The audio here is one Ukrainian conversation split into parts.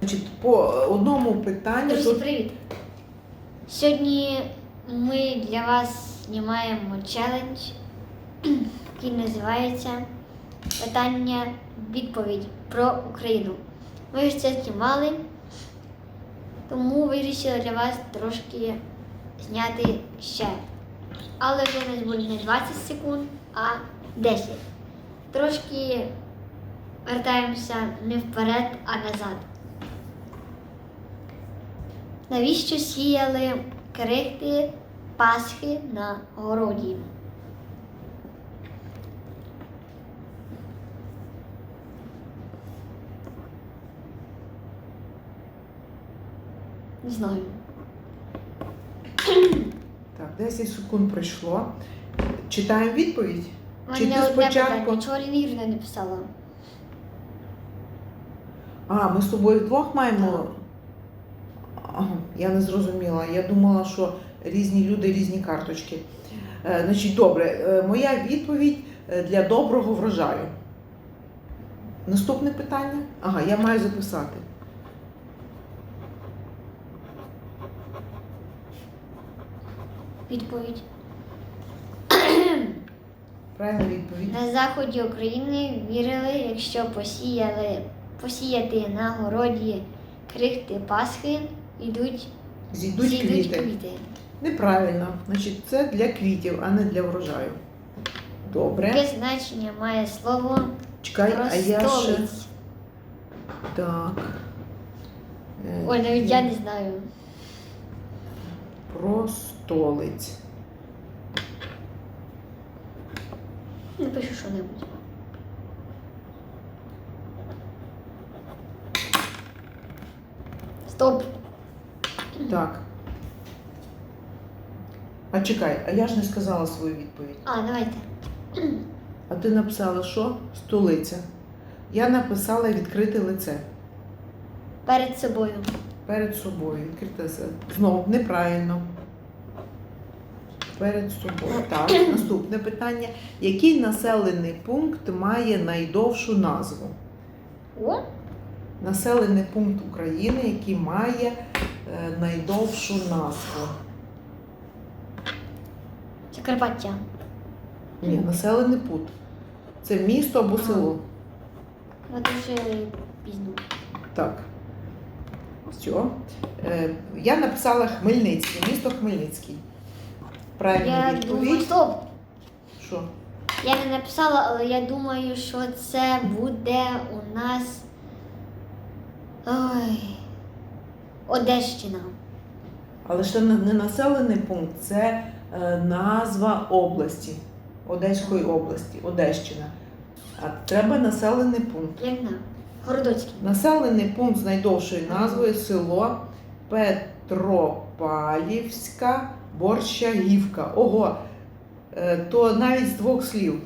Значить, по одному питанню Друзі, тут привіт! Сьогодні ми для вас знімаємо челендж, який називається Питання відповідь про Україну. Ми ж це знімали, тому вирішили для вас трошки зняти ще. Але вже у нас буде не 20 секунд, а 10. Трошки вертаємося не вперед, а назад. Навіщо сіяли крихти Пасхи на городі? Не знаю. так, 10 секунд пройшло. Читаємо відповідь. Чи ти спочатку- питання. Нічого Лінівна не писала. А, ми з тобою вдвох маємо. Я не зрозуміла. Я думала, що різні люди, різні карточки. Е, значить, добре, е, моя відповідь е, для доброго врожаю. Наступне питання? Ага, я маю записати. Відповідь. Правильна відповідь. На заході України вірили, якщо посіяли, посіяти на городі крихти Пасхи, йдуть, Зійдуть зійдуть квіти. квіти. Неправильно. Значить, це для квітів, а не для врожаю. Добре. Яке значення має слово Чекай, а я ще. Так. Е, Ой, навіть я не знаю. Простолиць. Напишу що-небудь. Стоп. Так. А чекай, а я ж не сказала свою відповідь. А, давайте. А ти написала що? Столиця. Я написала відкрите лице. Перед собою. Перед собою. Відкрите лице. Знову неправильно. Перед собою. Так, наступне питання. Який населений пункт має найдовшу назву? О, Населений пункт України, який має найдовшу назву. Закарпаття. Ні, населений пункт. Це місто або село. Ну дуже пізно. Так. Все. Е, я написала Хмельницький, місто Хмельницький. Правильна Я думаю, відповідь. стоп. Що? Я не написала, але я думаю, що це буде у нас. Ой. Одещина. Але ще не не населений пункт, це е, назва області, Одеської області, Одещина. А треба населений пункт. Як? Городоцький. Населений пункт з найдовшою назвою село Петропалівська Борщагівка. Ого, е, то навіть з двох слів.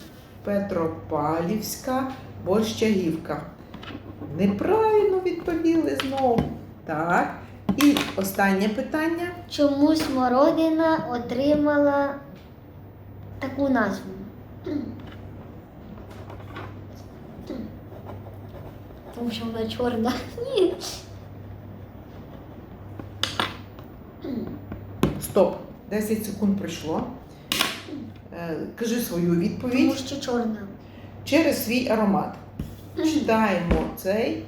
Петропалівська Борщагівка. Неправильно відповіли знову. Так. І останнє питання. Чому смородина отримала таку назву? Тому що вона чорна. Ні. Стоп. 10 секунд пройшло. Е, Кажи свою відповідь. Тому що чорна. через свій аромат. Читаємо цей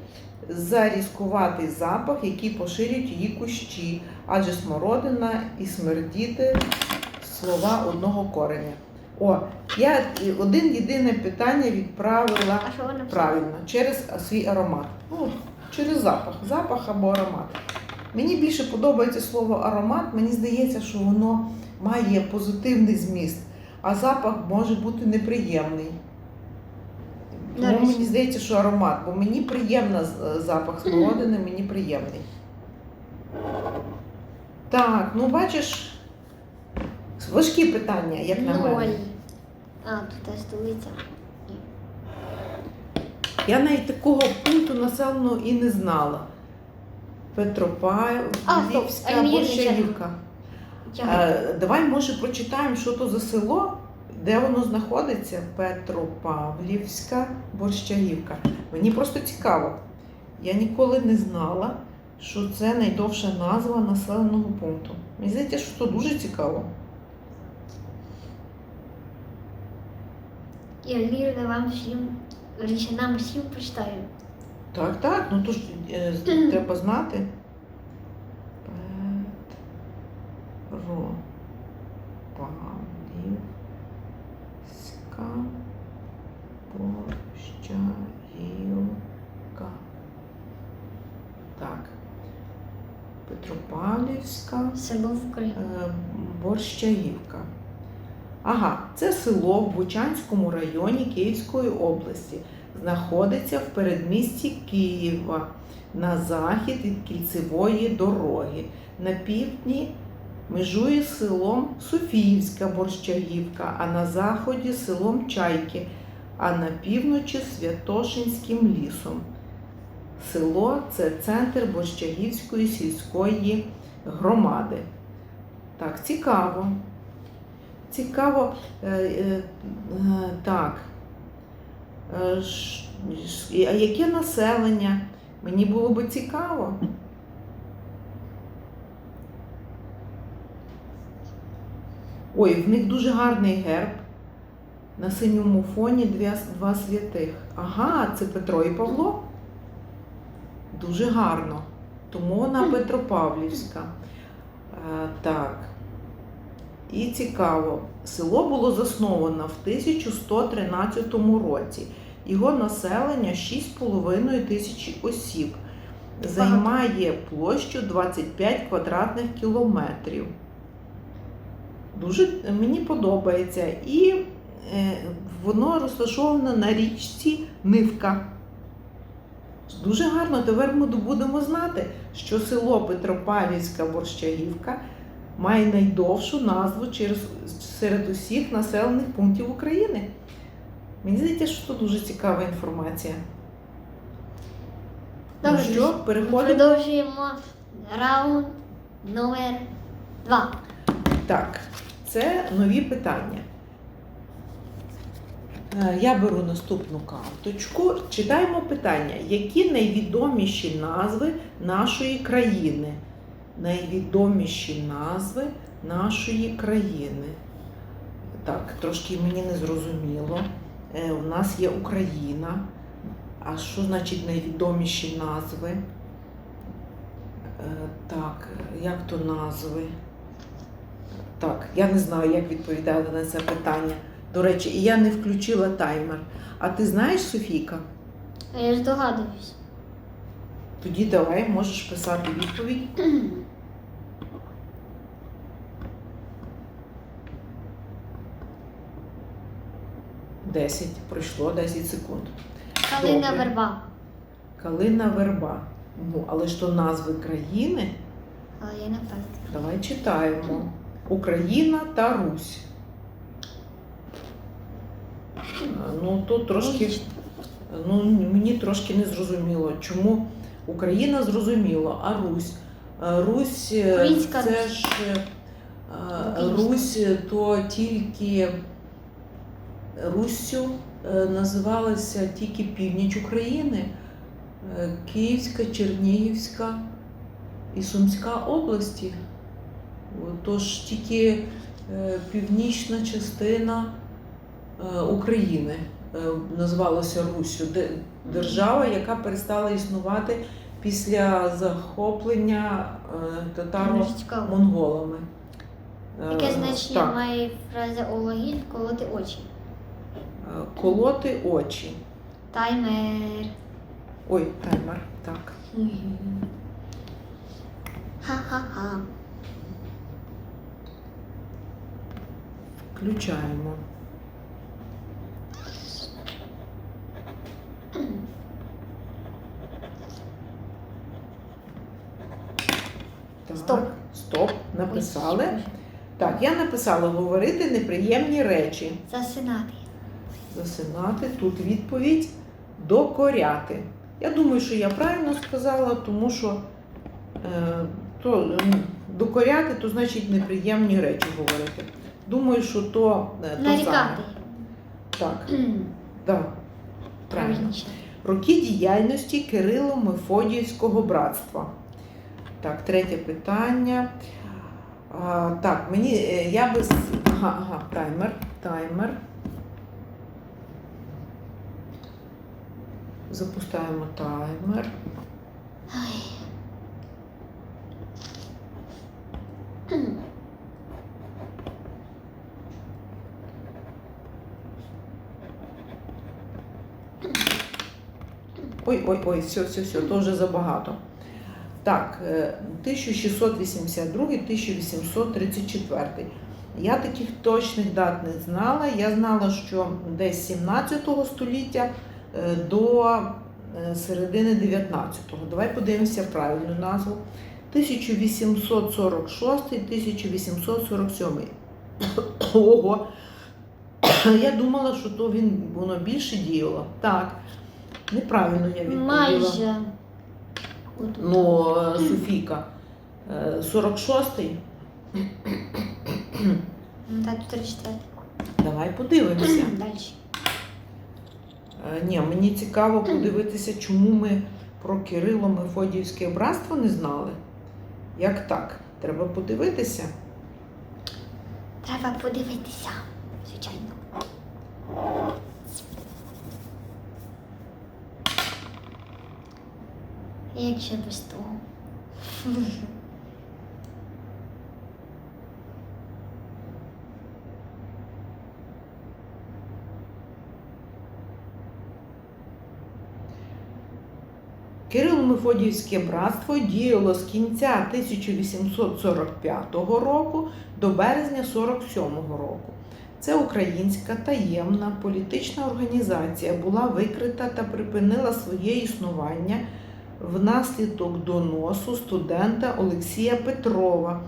зарізкуватий запах, який поширюють її кущі, адже смородина і смердіти слова одного кореня. О, я один єдине питання відправила правильно через свій аромат. Ну, через запах. Запах або аромат. Мені більше подобається слово аромат. Мені здається, що воно має позитивний зміст, а запах може бути неприємний. Тому Нарешті. мені здається, що аромат, бо мені приємна з- запах смородини, мені приємний. Так, ну бачиш, важкі питання, як на Ноль. мене. А, тут столиця. Я навіть такого пункту населеного і не знала. А, Петропавлівська стоп, а мені Борщагівка. Е, Давай, може, прочитаємо, що то за село, де воно знаходиться. Петропавлівська Борщагівка. Мені просто цікаво. Я ніколи не знала, що це найдовша назва населеного пункту. Мені здається, що це дуже цікаво. Я вірю вам всім, нам всім прочитаю. Так, так, ну то ж е, треба знати. Петро Павлівська Борщаївка. Так. Петропавлівська Село е, Борщаївка. Ага, це село в Бучанському районі Київської області. Знаходиться в передмісті Києва на захід від кільцевої дороги. На півдні межує з селом Софіївська Борщагівка, а на заході селом Чайки, а на півночі Святошинським лісом. Село це центр Борщагівської сільської громади. Так, цікаво. Цікаво. Е, е, так. Е, А яке населення? Мені було би цікаво. Ой, в них дуже гарний герб. На синьому фоні дві, два святих. Ага, це Петро і Павло. Дуже гарно. Тому вона Петропавлівська. Е, так. І цікаво, село було засновано в 1113 році. Його населення 6,5 тисячі осіб. Займає площу 25 квадратних кілометрів. Дуже мені подобається. І е, воно розташоване на річці Нивка. Дуже гарно. Тепер ми будемо знати, що село Петропавлівська Борщагівка має найдовшу назву через, серед усіх населених пунктів України. Мені здається, що це дуже цікава інформація. Добре, ну що, переходимо. Продовжуємо раунд номер два. Так, це нові питання. Е, Я беру наступну карточку. Читаємо питання. Які найвідоміші назви нашої країни? Найвідоміші назви нашої країни. Так, трошки мені не зрозуміло. Е, У нас є Україна. А що значить найвідоміші назви? Е, Так, як то назви? Так, я не знаю, як відповідати на це питання. До речі, і я не включила таймер. А ти знаєш, Софійка? А я здогадуюсь. Тоді давай можеш писати відповідь. Десять. Пройшло 10 секунд. Калина Добре. верба. Калина верба. Ну, але ж то назви країни. Але я не впевнена. Давай читаємо. Україна та Русь. Е, Ну, тут трошки, ну, мені трошки не зрозуміло, чому Україна зрозуміло, а Русь. Е, Русь е, Українська це ж Русь, то тільки Руссю називалася тільки північ України, Київська, Чернігівська і Сумська області. Тож тільки е, північна частина е, України е, називалася Руссю, держава, яка перестала існувати після захоплення татаро-монголами. Яке значення так, має фраза Ологін колоти очі? колоти очі. Таймер. Ой, таймер. Так. Ха-ха-ха. Включаємо. Так, Стоп. Стоп. Написали. Так, я написала говорити неприємні речі. Засинати. Засинати. Тут відповідь докоряти. Я думаю, що я правильно сказала, тому що е, то, докоряти, то значить неприємні речі говорити. Думаю, що то, е, то. Нарікати. Так, так. Правильно. Роки діяльності Кирило Мефодіївського братства. Так, третє питання. А, так, мені е, я би. Ага, ага, таймер. Таймер. Запускаємо таймер. Ой, ой, ой, все, все, все, то вже забагато. Так, е, 1682-1834. Я таких точних дат не знала. Я знала, що десь 17 століття е, до е, середини 19-го. Давай подивимося правильну назву. 1846-1847. Ого! Я думала, що то він воно більше діяло. Так, неправильно я відповіла. Майже. Ну, е, Софійка. е, 46-й. Ну, Так, 34. Давай подивимося. Далі. Е, Ні, мені цікаво подивитися, чому ми про Кирило Мефодіївське братство не знали. Як так? Треба подивитися. Треба подивитися. Звичайно. Як ще без того? Кирило-Мефодіївське братство діяло з кінця 1845 року до березня 47 року. Це українська таємна політична організація була викрита та припинила своє існування внаслідок доносу студента Олексія Петрова,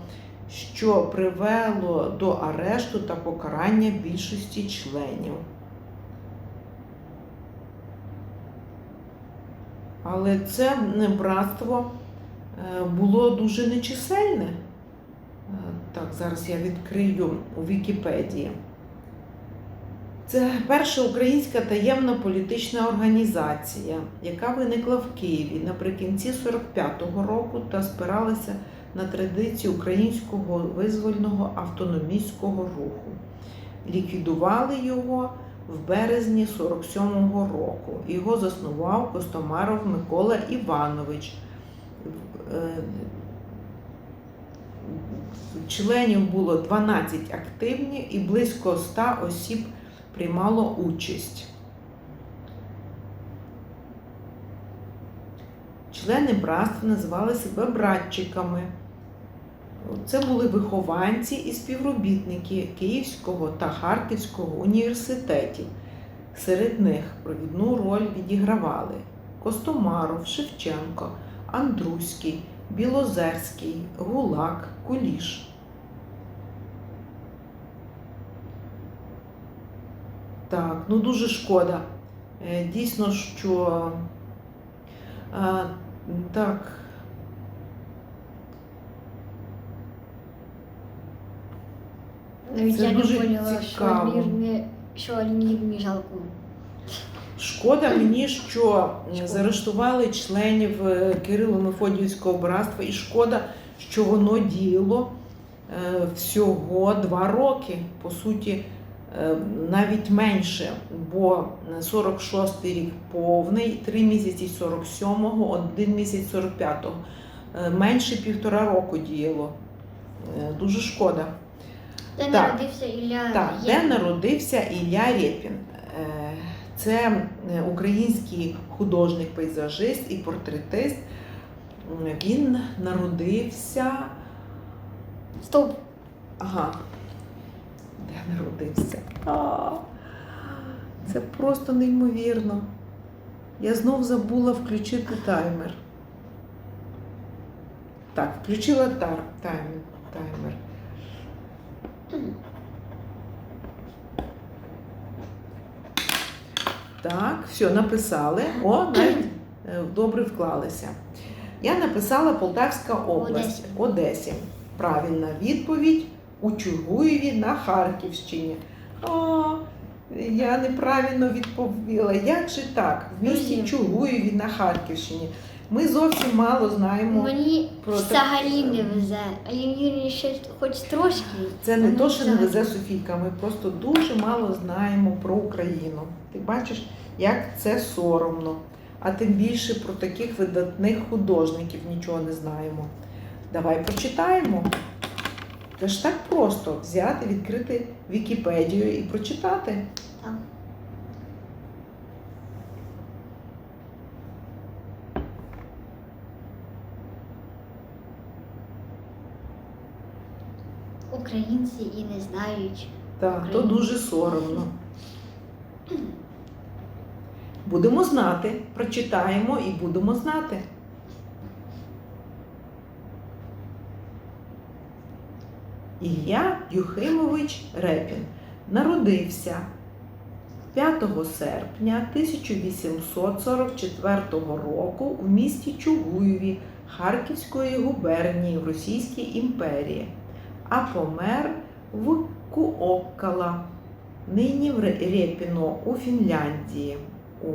що привело до арешту та покарання більшості членів. Але це братство е, було дуже нечисельне. Е, Так, зараз я відкрию у Вікіпедії. Це перша українська таємна політична організація, яка виникла в Києві наприкінці 45-го року та спиралася на традиції українського визвольного автономістського руху. Ліквідували його в березні 47-го року. Його заснував Костомаров Микола Іванович. Е, Членів було 12 активні і близько 100 осіб приймало участь. Члени братства називали себе братчиками. Це були вихованці і співробітники Київського та Харківського університетів. Серед них провідну роль відігравали Костомаров, Шевченко, Андруський, Білозерський, Гулак, Куліш. Так, ну дуже шкода. Е, Дійсно, що а, так. Навіть Це я не дуже поняла, що цікаво. Альмір що Альмір не жалко. Шкода мені, що Шкода. заарештували членів е, Кирило-Мефодіївського братства, і шкода, що воно діяло е, всього два роки, по суті, навіть менше, бо 46-й рік повний, три місяці 47-го, один місяць 45-го. Е, Менше півтора року діяло. Е, Дуже шкода. Де Так. народився Ілля Так, де народився Ілля Рєпін. Е, Це е, український художник-пейзажист і портретист. Він народився. Стоп. Ага. Де народився? А, Це просто неймовірно. Я знов забула включити таймер. Так, включила таймер. таймер. Так, все, написали. О, навіть е, добре вклалися. Я написала Полтавська область, Одесі. Правильна відповідь у Чугуєві на Харківщині. О, Я неправильно відповіла. Як же так? В місті Чугуєві на Харківщині. Ми зовсім мало знаємо. Мені про взагалі не везе. А Юрій ще хоч трошки. Це не Ну, то, що не везе Софійка. Ми просто дуже мало знаємо про Україну. Ти бачиш, як це соромно. А тим більше про таких видатних художників нічого не знаємо. Давай прочитаємо. Це ж так просто взяти, відкрити Вікіпедію і прочитати. Так. Українці і не знають. Так, то дуже соромно. Будемо знати, прочитаємо і будемо знати. Ілля Юхимович Репін народився 5 серпня 1844 року в місті Чугуєві Харківської губернії в Російській імперії, а помер в Куоккала, нині в Ре- Репіно у Фінляндії у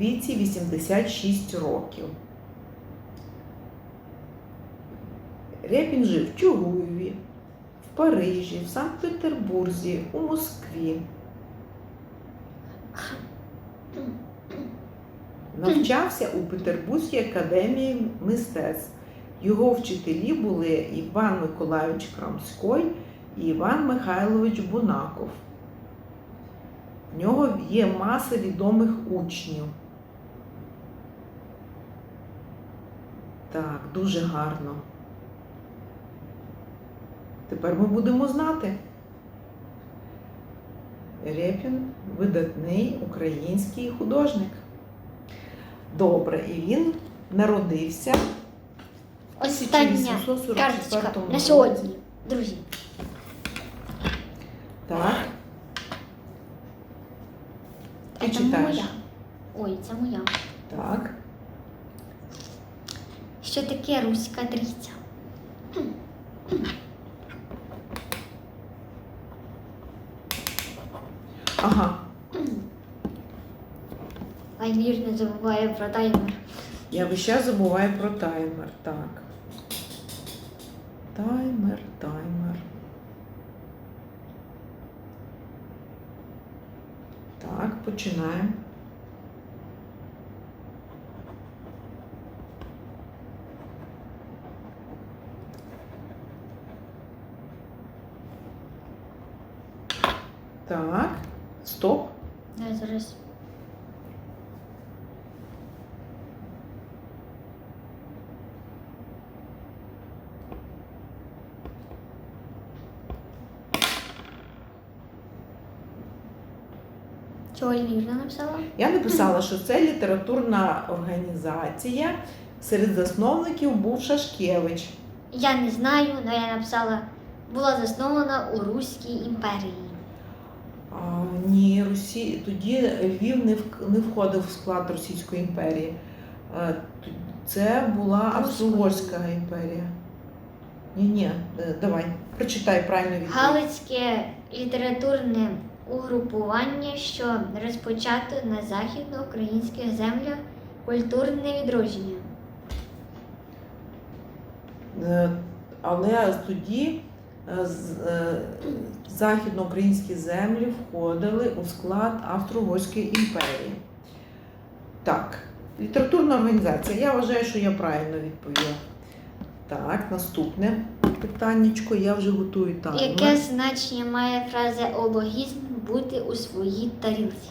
віці 86 років. Репін жив в Чугуєві, в Парижі, в Санкт-Петербурзі, у Москві. Навчався у Петербурзькій академії мистецтв. Його вчителі були Іван Миколайович Крамской і Іван Михайлович Бунаков. В нього є маса відомих учнів. Так, дуже гарно. Тепер ми будемо знати. Репін видатний український художник. Добре, і він народився Остання 1844 карточка на сьогодні, друзі. Так. Ти Це читаєш. моя. Ой, це моя. Так. Що таке руська дріця? Ага. Альвір не забуває про таймер. Я весь час забуваю про таймер. Так. Таймер, таймер. Так, починаємо. Так, стоп. Я зараз. Чого Альвірна написала? Я написала, що це літературна організація. Серед засновників був Шашкевич. Я не знаю, але я написала, була заснована у Руській імперії. Ні, Росі... тоді Львів не, в... не входив в склад Російської імперії. Це була Австро-Угорська імперія. Ні, ні, давай, прочитай правильно відповідь. Галицьке літературне угрупування, що розпочато на західноукраїнських землях культурне відродження. Е, Але тоді е, е, західноукраїнські землі входили у склад Австро-Угорської імперії. Так, літературна організація. Я вважаю, що я правильно відповіла. Так, наступне питаннячко. Я вже готую таймер. Яке значення має фразеологізм бути у своїй тарілці?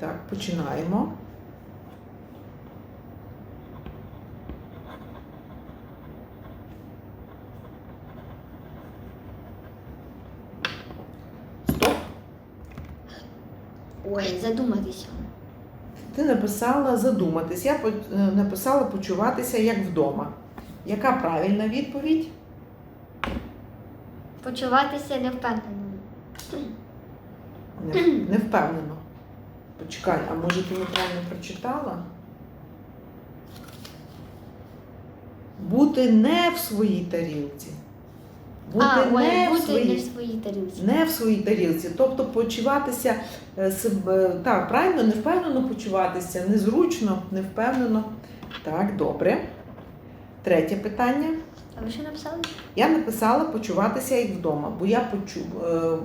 Так, починаємо. Стоп. Ой, задуматися. Ти написала задуматись. Я е, написала почуватися як вдома. Яка правильна відповідь? Почуватися невпевненим. Не, не впевнено. Почекай, а може ти неправильно прочитала? Бути не в своїй тарілці. Бути а, не ой, в бути своїй не в своїй тарілці. не в своїй тарілці, тобто почуватися е, себе так, правильно, невпевнено почуватися, незручно, невпевнено. Так, добре. Третє питання. А ви що написали? Я написала почуватися як вдома, бо я почу... е,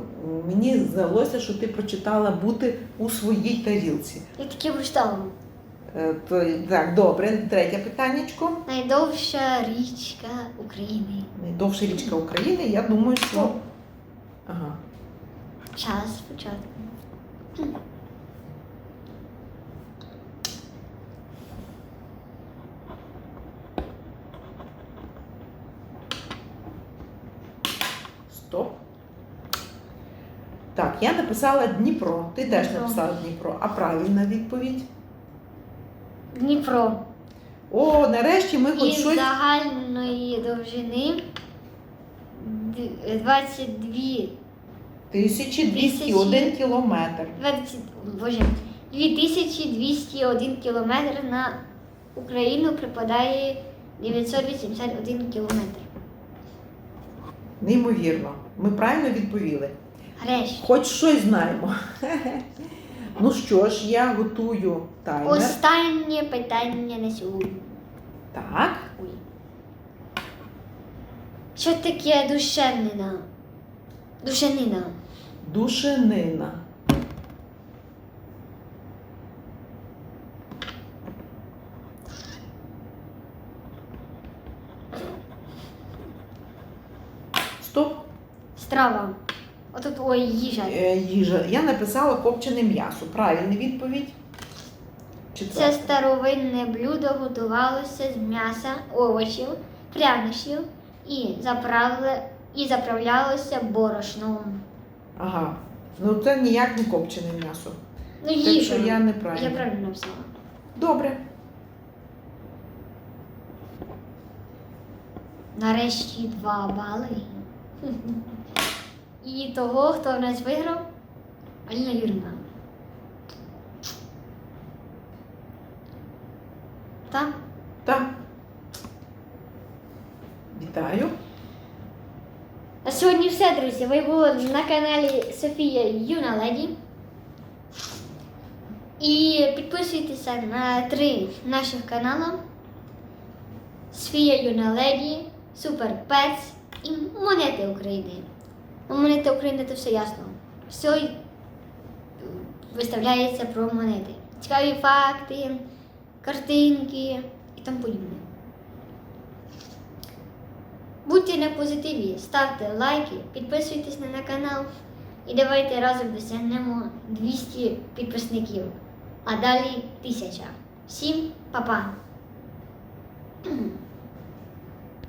мені здалося, що ти прочитала бути у своїй тарілці. Я таке прочитала. Е, то, так, добре. Третє питаннячко. Найдовша річка України. Найдовша річка України, я думаю, що. Ага. Час спочатку. Стоп. Так, я написала Дніпро. Ти теж написала Дніпро. А правильна відповідь? Дніпро. О, нарешті ми хоч Із щось. загальної довжини д- 22 1201 кілометр. 20, боже, 2201 кілометр на Україну припадає 981 кілометр. Неймовірно. Ми правильно відповіли. Греш. Хоч щось знаємо. Ну що ж, я готую таймер. Останнє питання на сьогодні. Так. Ой. Що таке душевнина? Душанина. Душенина. Стоп. Страва. Отут ой, їжа. Е, їжа. Я написала копчене м'ясо. Правильна відповідь. Це старовинне блюдо готувалося з м'яса, овочів, прянощів і, заправле, і заправлялося борошном. Ага. Ну це ніяк не копчене м'ясо. Ну, Так їжа. що я неправильно. Я правильно написала. Добре. Нарешті два бали. І того, хто в нас виграв, Аліна Юрівна. Так? Так. Вітаю. На сьогодні все, друзі. Ви були на каналі Софія Юна Леді. І підписуйтеся на три наших канали: Софія Юна Леді, Супер Пец і Монети України. Ну, Монети України це все ясно. Все виставляється про монети. Цікаві факти, картинки і тому подібне. Будьте на позитиві, ставте лайки, підписуйтесь на канал і давайте разом досягнемо 200 підписників, а далі 1000. Всім па-па!